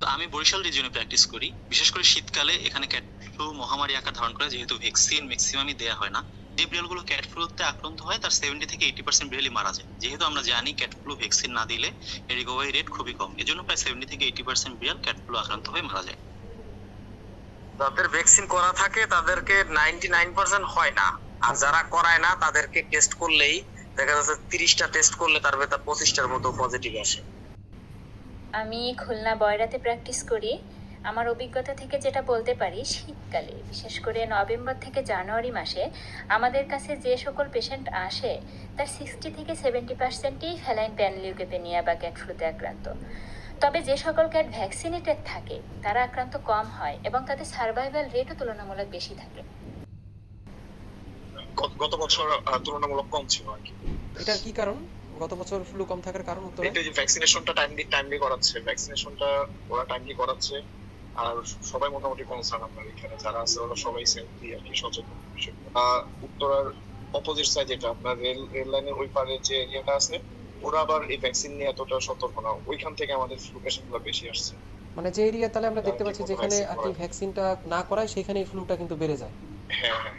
তো আমি বরিশাল রিজিয়নে প্র্যাকটিস করি। বিশেষ করে শীতকালে এখানে ক্যাট ফ্লু মহামারী আকার ধারণ করে, যেহেতু ভ্যাকসিন ম্যাক্সিমামই দেওয়া হয় না। যে বিড়ালগুলো ক্যাট ফ্লুতে আক্রান্ত হয়, তার সেভেন্টি থেকে এইটি পার্সেন্ট বিড়ালই মারা যায়। যেহেতু আমরা জানি ক্যাট ফ্লু ভ্যাকসিন না দিলে রিকভারি রেট খুবই কম। এজন্য প্রায় সেভেন্টি থেকে এইটি পার্সেন্ট বিড়াল ক্যাট ফ্লু আক্রান্ত হয়ে মারা যায়। যাদের ভ্যাকসিন করা থাকে, তাদেরকে নাইনটি নাইন পার্সেন্ট হয় না। আর যারা করায় না, তাদেরকে টেস্ট করলেই দেখা যাচ্ছে তিরিশটা টেস্ট করলে তার ভেতর পঁচিশটার মতো পজিটিভ আসে। আমি খুলনা বয়রাতে প্র্যাকটিস করি। আমার অভিজ্ঞতা থেকে যেটা বলতে পারি শীতকালে বিশেষ করে নভেম্বর থেকে জানুয়ারি মাসে আমাদের কাছে যে সকল পেশেন্ট আসে তার সিক্সটি থেকে সেভেন্টি পার্সেন্টই ফ্যালাইন প্যানলিউকেপেনিয়া বা ক্যাট ফ্লুতে আক্রান্ত। তবে যে সকল ক্যাট ভ্যাকসিনেটেড থাকে তারা আক্রান্ত কম হয় এবং তাদের সার্ভাইভাল রেটও তুলনামূলক বেশি থাকে। গত- গত বছর তুলনামূলক কম ছিল আর কি। এটার কি কারণ? গত বছর ফ্লু কম থাকার কারণ উত্তরে? এটা যে ভ্যাকসিনেশনটা টাইমলি টাইমলি করাচ্ছে ভ্যাকসিনেশনটা ওরা টাইমলি করাচ্ছে আর সবাই মোটামুটি কনসার্ন আপনার এখানে যারা আছে ওরা সবাই সেফটি আর কি সচেতন। উত্তরার অপোজিট সাইড যেটা আপনার রেল রেল লাইনের ওই পারে যে এরিয়াটা আছে ওরা আবার এই ভ্যাকসিন নিয়ে এতটা সতর্ক না। ওইখান থেকে আমাদের ফ্লু পেশেন্টগুলো বেশি আসছে। মানে যে এরিয়া তাহলে আমরা দেখতে পাচ্ছি যেখানে আপনি করায়? ভ্যাকসিনটা না করায় সেখানে ফ্লুটা কিন্তু বেড়ে যায়। হ্যাঁ হ্যাঁ।